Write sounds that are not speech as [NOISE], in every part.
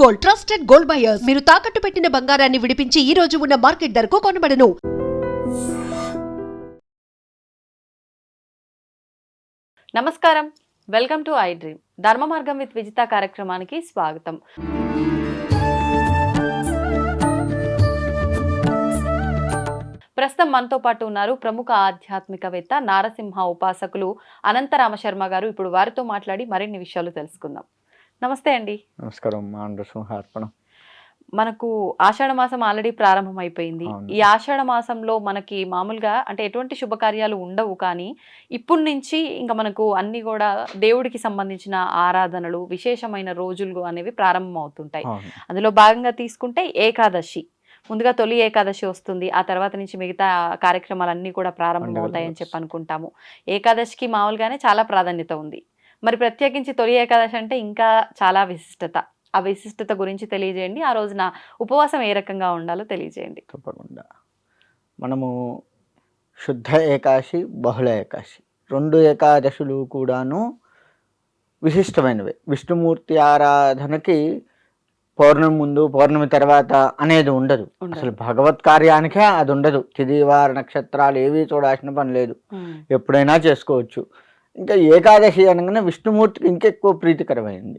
Gold trusted gold buyers మీరు తాకట్టు పెట్టిన బంగారాన్ని విడిపించి ఈ రోజు ఉన్న మార్కెట్ ధరకు కొనబడను. నమస్కారం. వెల్కమ్ టు ఐ డ్రీమ్ ధర్మ మార్గం విత్ విజిత కార్యక్రమానికి స్వాగతం. ప్రస్తుతం మనతో పాటు ఉన్నారు ప్రముఖ ఆధ్యాత్మికవేత్త నారసింహ ఉపాసకులు అనంతరామ శర్మ గారు. ఇప్పుడు వారితో మాట్లాడి మరిన్ని విషయాలు తెలుసుకుందాం. నమస్తే అండి. నమస్కారం మా మనకు ఆషాఢ మాసం ఆల్రెడీ ప్రారంభం అయిపోయింది. ఈ ఆషాఢ మాసంలో మనకి మామూలుగా అంటే ఎటువంటి శుభకార్యాలు ఉండవు కానీ ఇప్పటి నుంచి ఇంకా మనకు అన్ని కూడా దేవుడికి సంబంధించిన ఆరాధనలు విశేషమైన రోజులు అనేవి ప్రారంభం అవుతుంటాయి అందులో భాగంగా తీసుకుంటే ఏకాదశి. ముందుగా తొలి ఏకాదశి వస్తుంది. ఆ తర్వాత నుంచి మిగతా కార్యక్రమాలన్నీ కూడా ప్రారంభం పండుగలు అవుతాయని చెప్పి. అనుకుంటాము. ఏకాదశికి మామూలుగానే చాలా ప్రాధాన్యత ఉంది. మరి ప్రత్యేకించి తొలి ఏకాదశి అంటే ఇంకా చాలా విశిష్టత. ఆ విశిష్టత గురించి తెలియజేయండి. ఆ రోజున ఉపవాసం ఏ రకంగా ఉండాలో తెలియజేయండి. తప్పకుండా. మనము శుద్ధ ఏకాశి బహుళ ఏకాశి. రెండు ఏకాదశులు కూడాను విశిష్టమైనవి. విష్ణుమూర్తి ఆరాధనకి పౌర్ణమి ముందు పౌర్ణమి తర్వాత అనేది ఉండదు. అసలు భగవత్ కార్యానికే అది ఉండదు. తిదివార నక్షత్రాలు ఏవి చూడాల్సిన పని లేదు. ఎప్పుడైనా చేసుకోవచ్చు. ఇంకా ఏకాదశి అనగానే విష్ణుమూర్తికి ఇంకెక్కువ ప్రీతికరమైంది.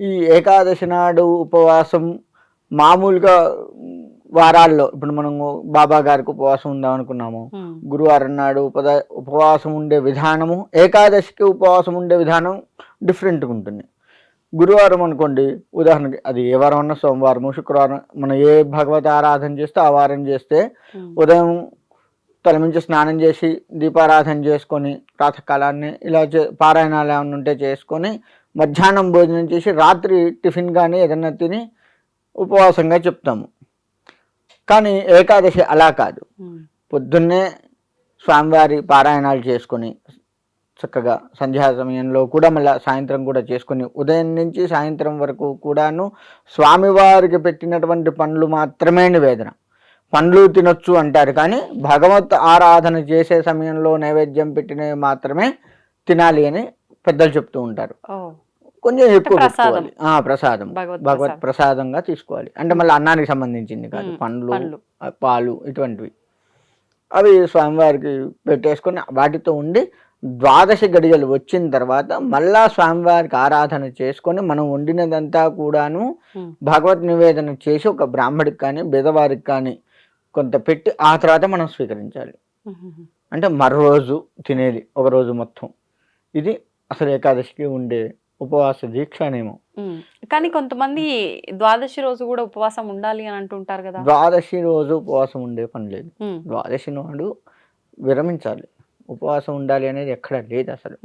ఈ ఏకాదశి నాడు ఉపవాసం మామూలుగా వారాల్లో ఇప్పుడు మనం బాబా గారికి ఉపవాసం ఉందాం అనుకున్నాము. గురువారం నాడు ఉపద ఉపవాసం ఉండే విధానము ఏకాదశికి ఉపవాసం ఉండే విధానం డిఫరెంట్గా ఉంటుంది. గురువారం అనుకోండి ఉదాహరణకి అది ఏ వారం అన్నా సోమవారము శుక్రవారం మనం ఏ భగవత ఆరాధన చేస్తే ఆ వారం చేస్తే ఉదయం తలమించి స్నానం చేసి దీపారాధన చేసుకొని ప్రాతకాలాన్ని ఇలా చే పారాయణాలు ఏమైనా ఉంటే చేసుకొని మధ్యాహ్నం భోజనం చేసి రాత్రి టిఫిన్ కానీ ఏదైనా తిని ఉపవాసంగా చెప్తాము. కానీ ఏకాదశి అలా కాదు. పొద్దున్నే స్వామివారి పారాయణాలు చేసుకొని చక్కగా సంధ్యా సమయంలో కూడా మళ్ళీ సాయంత్రం కూడా చేసుకొని ఉదయం నుంచి సాయంత్రం వరకు కూడాను స్వామివారికి పెట్టినటువంటి పండ్లు మాత్రమే నివేదన. పండ్లు తినొచ్చు అంటారు కానీ భగవత్ ఆరాధన చేసే సమయంలో నైవేద్యం పెట్టినవి మాత్రమే తినాలి అని పెద్దలు చెప్తూ ఉంటారు కొంచెం ఎక్కువ ప్రసాదం. పెట్టుకోవాలి. ఆ ప్రసాదం భగవత్ భగవత్ ప్రసాదం. ప్రసాదంగా తీసుకోవాలి అంటే మళ్ళీ అన్నానికి సంబంధించింది కాదు. పండ్లు పాలు ఇటువంటివి అవి స్వామివారికి పెట్టేసుకొని వాటితో ఉండి ద్వాదశి గడియలు వచ్చిన తర్వాత మళ్ళా స్వామివారికి ఆరాధన చేసుకొని మనం వండినదంతా కూడాను భగవత్ నివేదన చేసి ఒక బ్రాహ్మడికి కానీ బెదవారికి కానీ కొంత పెట్టి ఆ తర్వాత మనం స్వీకరించాలి. అంటే మరో రోజు తినేది ఒక రోజు మొత్తం. ఇది అసలు ఏకాదశికి ఉండే ఉపవాస దీక్ష నేమం ఉమ్. కానీ కొంతమంది ద్వాదశి రోజు కూడా ఉపవాసం ఉండాలి అని అంటుంటారు కదా. ద్వాదశి రోజు ఉపవాసం ఉండే పని లేదు. ద్వాదశి నాడు విరమించాలి. ఉపవాసం ఉండాలి అనేది ఎక్కడ లేదు అసలు.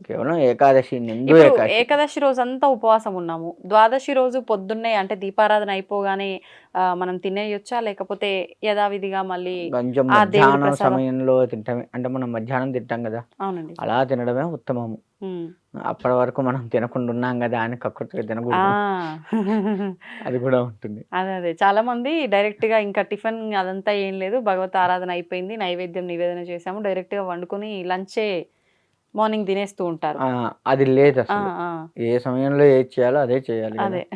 కేవలం ఏకాదశి నిండు ఏకాదశి. ఏకాదశి రోజు అంతా ఉపవాసం ఉన్నాము. ద్వాదశి రోజు పొద్దున్నే అంటే దీపారాధన అయిపోగానే మనం తినేయొచ్చా? లేకపోతే యథావిధిగా మళ్ళీ కొంచెం మధ్యాహ్నం. సమయంలో తింటామే. అంటే మనం మధ్యాహ్నం తింటాం కదా. అవునండి. అలా తినడమే ఉత్తమము. అప్పటి వరకు మనం తినకుండా ఉన్నాం కదా అని కక్కుర్తిగా ఆ. తినకూడదు [LAUGHS] అది కూడా ఉంటుంది. అదే అదే. చాలా మంది డైరెక్ట్గా ఇంకా టిఫిన్ అదంతా ఏం లేదు. భగవత్ ఆరాధన అయిపోయింది. నైవేద్యం నివేదన చేసాము డైరెక్ట్గా వండుకొని లంచే మార్నింగ్ తినేస్తూ ఉంటారు. అది లేదు అసలు. ఏ సమయంలో ఏది చేయాలో అదే చేయాలి. అదే.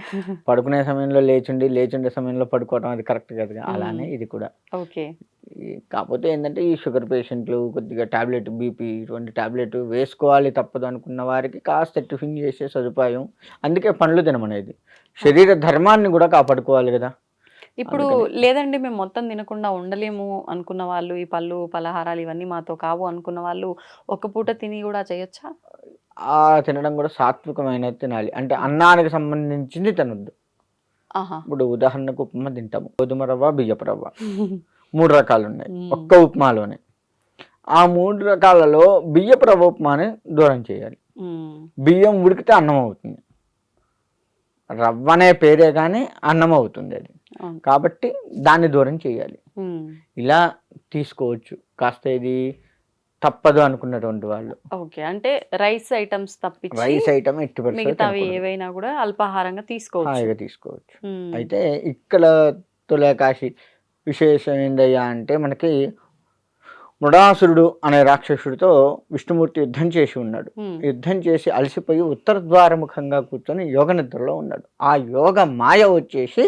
పడుకునే సమయంలో లేచుండి లేచుండే సమయంలో పడుకోవడం అది కరెక్ట్ కదా. అలానే ఇది కూడా. ఓకే. కాకపోతే ఏంటంటే ఈ షుగర్ పేషెంట్లు కొద్దిగా టాబ్లెట్ బీపీ ఇటువంటి టాబ్లెట్ వేసుకోవాలి తప్పదు అనుకున్న వారికి కాస్త టిఫిన్ చేసే సదుపాయం. అందుకే పండ్లు తినమనేది. శరీర ధర్మాన్ని కూడా కాపాడుకోవాలి కదా. ఇప్పుడు. లేదండి మేము మొత్తం తినకుండా ఉండలేము అనుకున్న వాళ్ళు ఈ పళ్ళు పలహారాలు ఇవన్నీ మాతో కావు అనుకున్న వాళ్ళు ఒక పూట తిని కూడా చేయొచ్చా? ఆ తినడం కూడా సాత్వికమైన తినాలి. అంటే అన్నానికి సంబంధించింది తినొద్దు. ఆహా. ఇప్పుడు ఉదాహరణకు ఉప్మా తింటాము. గోధుమ రవ్వ బియ్యపు రవ్వ. [LAUGHS] మూడు రకాలు ఉన్నాయి. ఒక్క ఉప్మాలోనే. ఆ మూడు రకాలలో బియ్యపు రవ్వ ఉప్మాని దూరం చేయాలి. బియ్యం ఉడికితే అన్నం అవుతుంది. రవ్వ అనే పేరే కానీ అన్నం అవుతుంది అది. కాబట్టి దాన్ని దూరం చేయాలి. ఇలా తీసుకోవచ్చు. కాస్త ఇది తప్పదు అనుకున్నటువంటి వాళ్ళు. ఓకే. అంటే రైస్ ఐటమ్స్ తప్పించి రైస్ ఐటమ్ ఎట్టి మిగతావి. ఏవైనా కూడా అల్పాహారంగా తీసుకోవచ్చు. తీసుకోవచ్చు. అయితే ఇక్కడ తొలేకాశి విశేషం ఏందయ్యా అంటే మనకి మృడాసురుడు అనే రాక్షసుడితో విష్ణుమూర్తి యుద్ధం చేసి ఉన్నాడు. యుద్ధం చేసి అలసిపోయి ఉత్తర ద్వారముఖంగా కూర్చొని యోగ నిద్రలో ఉన్నాడు. ఆ యోగ మాయ వచ్చేసి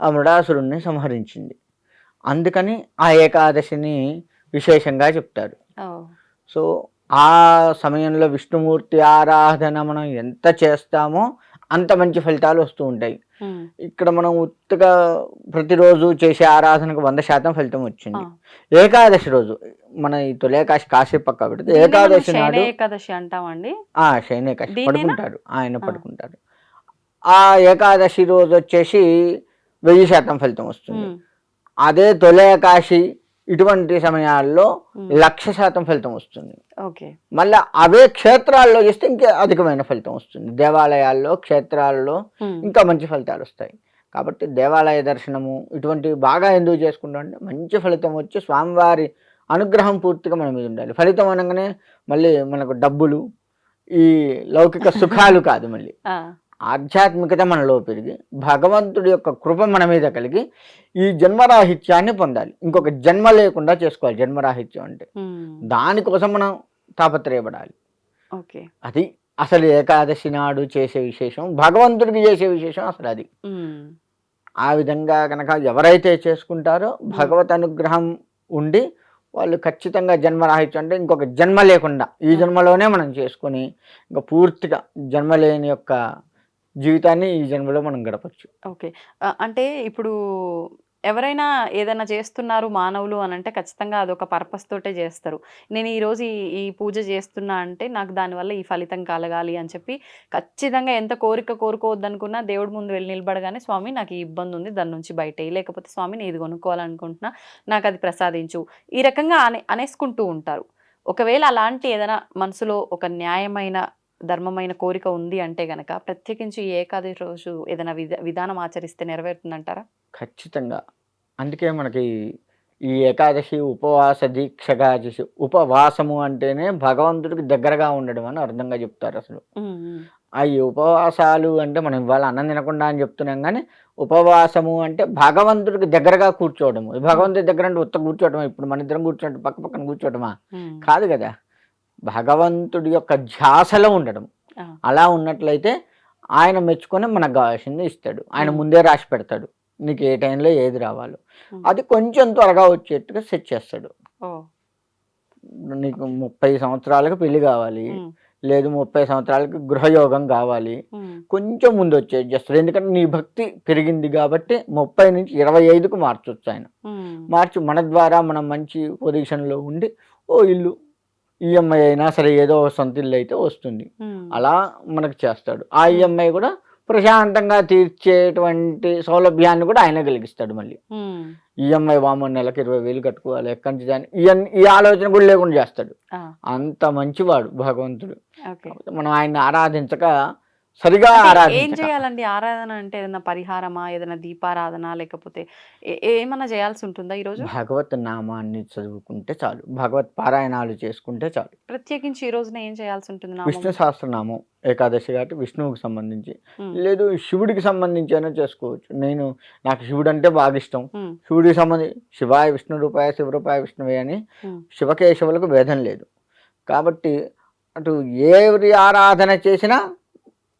ఆ మృడాసురుణ్ణి సంహరించింది. అందుకని ఆ ఏకాదశిని విశేషంగా చెప్తారు. సో ఆ సమయంలో విష్ణుమూర్తి ఆరాధన మనం ఎంత చేస్తామో అంత మంచి ఫలితాలు వస్తూ ఉంటాయి. ఇక్కడ మనం ఉత్తగా ప్రతిరోజు చేసే ఆరాధనకు వంద శాతం ఫలితం వచ్చింది. ఏకాదశి రోజు మన ఈ తొలేకాశి కాసేపు పక్క పెడితే ఏకాదశి నాడు ఏకాదశి అంటామండి? దీన్నేనా? పడుకుంటారు ఆయన ఆ. పడుకుంటారు ఆ ఏకాదశి రోజు వచ్చేసి వెయ్యి శాతం ఫలితం వస్తుంది. అదే తొలేకాశి ఇటువంటి సమయాల్లో లక్ష శాతం ఫలితం వస్తుంది. ఓకే. మళ్ళీ అవే క్షేత్రాల్లో చేస్తే ఇంకా అధికమైన ఫలితం వస్తుంది. దేవాలయాల్లో క్షేత్రాల్లో ఇంకా మంచి ఫలితాలు వస్తాయి. కాబట్టి దేవాలయ దర్శనము ఇటువంటివి బాగా ఎందుకు చేసుకుంటాం అంటే మంచి ఫలితం వచ్చి స్వామివారి అనుగ్రహం పూర్తిగా మన మీద ఉండాలి. ఫలితం అనగానే మళ్ళీ మనకు డబ్బులు ఈ లౌకిక సుఖాలు కాదు మళ్ళీ. ఆధ్యాత్మికత మనలో పెరిగి భగవంతుడి యొక్క కృప మన మీద కలిగి ఈ జన్మరాహిత్యాన్ని పొందాలి. ఇంకొక జన్మ లేకుండా చేసుకోవాలి. జన్మరాహిత్యం అంటే దానికోసం మనం తాపత్రయపడాలి. ఓకే. అది అసలు ఏకాదశి నాడు చేసే విశేషం భగవంతుడికి చేసే విశేషం అసలు అది. ఆ విధంగా కనుక ఎవరైతే చేసుకుంటారో భగవత్ అనుగ్రహం ఉండి వాళ్ళు ఖచ్చితంగా జన్మరాహిత్యం అంటే ఇంకొక జన్మ లేకుండా ఈ జన్మలోనే మనం చేసుకొని ఇంకా పూర్తిగా జన్మ లేని యొక్క జీవితాన్ని ఈ జన్మలో మనం గడపచ్చు. ఓకే. అంటే ఇప్పుడు ఎవరైనా ఏదైనా చేస్తున్నారు మానవులు అని అంటే ఖచ్చితంగా అదొక పర్పస్ తోటే చేస్తారు. నేను ఈరోజు ఈ ఈ పూజ చేస్తున్నా అంటే నాకు దానివల్ల ఈ ఫలితం కలగాలి అని చెప్పి ఖచ్చితంగా ఎంత కోరిక కోరుకోవద్దనుకున్నా దేవుడి ముందు వెళ్ళి నిలబడగానే స్వామి నాకు ఈ ఇబ్బంది ఉంది దాని నుంచి బయట లేకపోతే స్వామి నేను ఇది కొనుక్కోవాలనుకుంటున్నా నాకు అది ప్రసాదించు. ఈ రకంగా అనే అనేసుకుంటూ ఉంటారు. ఒకవేళ అలాంటి ఏదైనా మనసులో ఒక న్యాయమైన ధర్మమైన కోరిక ఉంది అంటే గనక ప్రత్యేకించి ఏకాదశి రోజు ఏదైనా విధ విధానం ఆచరిస్తే నెరవేరుతుందంటారా? ఖచ్చితంగా. అందుకే మనకి ఈ ఏకాదశి ఉపవాస దీక్షగా చేసి ఉపవాసము అంటేనే భగవంతుడికి దగ్గరగా ఉండడం అని అర్థంగా చెప్తారు అసలు. ఆ ఈ ఉపవాసాలు అంటే మనం ఇవాళ అన్నం తినకుండా అని చెప్తున్నాం కానీ ఉపవాసము అంటే భగవంతుడికి దగ్గరగా కూర్చోవడము. భగవంతుడి దగ్గర అంటే ఉత్త కూర్చోవడమా? ఇప్పుడు మన ఇద్దరం కూర్చోవడం పక్క పక్కన కూర్చోవడమా? కాదు కదా. భగవంతుడి యొక్క ధ్యాసలో ఉండడం. అలా ఉన్నట్లయితే ఆయన మెచ్చుకొని మనకు కావాల్సింది ఇస్తాడు. ఆయన. ముందే రాసి పెడతాడు. నీకు ఏ టైంలో ఏది రావాలో. అది కొంచెం త్వరగా వచ్చేట్టుగా సెట్ చేస్తాడు. నీకు ముప్పై సంవత్సరాలకు పెళ్ళి కావాలి. లేదు ముప్పై సంవత్సరాలకు గృహయోగం కావాలి. కొంచెం ముందు వచ్చేది చేస్తాడు. ఎందుకంటే నీ భక్తి పెరిగింది కాబట్టి ముప్పై నుంచి ఇరవై ఐదుకు మార్చొచ్చు ఆయన. మార్చి మన ద్వారా మనం మంచి పొజిషన్లో ఉండి ఓ ఇల్లు ఈఎంఐ అయినా సరే ఏదో ఒక సొంత ఇల్లు అయితే వస్తుంది. అలా మనకు చేస్తాడు. ఆ ఈఎంఐ కూడా ప్రశాంతంగా తీర్చేటువంటి సౌలభ్యాన్ని కూడా ఆయన కలిగిస్తాడు మళ్ళీ. ఈఎంఐ వామో నెలకు ఇరవై వేలు కట్టుకోవాలి ఎక్కడి నుంచి దాన్ని ఈ ఆలోచన కూడా లేకుండా చేస్తాడు. అంత మంచివాడు భగవంతుడు. మనం ఆయన్ని ఆరాధించక సరిగా ఏం చేయాలండి? ఆరాధన అంటే ఏదైనా పరిహారమా? ఏదైనా దీపారాధన? లేకపోతే ఏ- ఏమన్నా చేయాల్సి ఉంటుందా ఈరోజు? భగవత్ నామాన్ని చదువుకుంటే చాలు. భగవత్ పారాయణాలు చేసుకుంటే చాలు. ప్రత్యేకించి ఈ రోజున ఏం చేయాల్సి ఉంటుంది? విష్ణు సహస్రనామం ఏకాదశి కాబట్టి విష్ణువుకి సంబంధించి. లేదు శివుడికి సంబంధించి అయినా చేసుకోవచ్చు. నేను నాకు శివుడు అంటే బాగా ఇష్టం. శివుడికి సంబంధించి శివాయ విష్ణు రూపాయ శివరూపాయ విష్ణువే అని శివకేశవులకు భేదం లేదు. కాబట్టి అటు ఏరి ఆరాధన చేసినా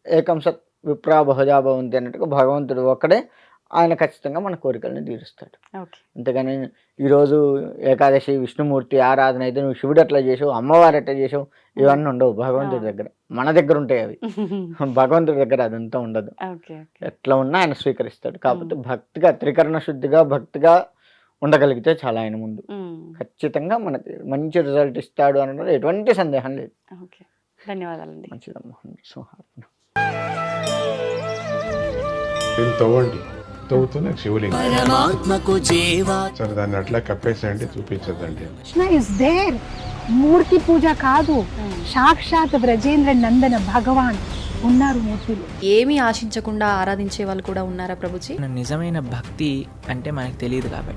ఏకం సత్ విప్రా బహుజా భవంతి అన్నట్టుగా భగవంతుడు ఒక్కడే ఆయన ఖచ్చితంగా మన కోరికలను తీరుస్తాడు. అంతేగాని ఈరోజు ఏకాదశి విష్ణుమూర్తి ఆరాధన అయితే నువ్వు శివుడు ఎట్లా చేసావు అమ్మవారు ఎట్లా చేసావు ఇవన్నీ ఉండవు భగవంతుడి. దగ్గర. మన దగ్గర ఉంటాయి అవి. [LAUGHS] భగవంతుడి దగ్గర అదంతా ఉండదు. ఎట్లా ఉన్నా ఆయన స్వీకరిస్తాడు. కాబట్టి భక్తిగా త్రికరణ శుద్ధిగా భక్తిగా ఉండగలిగితే చాలా ఆయన ముందు. ఖచ్చితంగా మనకి మంచి రిజల్ట్ ఇస్తాడు అనడంలో ఎటువంటి సందేహం లేదు. ఓకే. ధన్యవాదాలండి. మంచిదమ్మా. సంహార్పణ. దీన్ని తవ్వండి. తవ్వుతూనే శివలింగం. సరే దాన్ని అట్లా కప్పేసేయండి చూపించదండి కృష్ణ ఇస్ దేర్ మూర్తి పూజ కాదు. సాక్షాత్ బ్రజేంద్ర నందన భగవాన్ ఉన్నారు మూర్తిలో. ఏమీ ఆశించకుండా ఆరాధించే వాళ్ళు కూడా ఉన్నారా ప్రభుజీ? నిజమైన భక్తి అంటే మనకు తెలియదు కాబట్టి.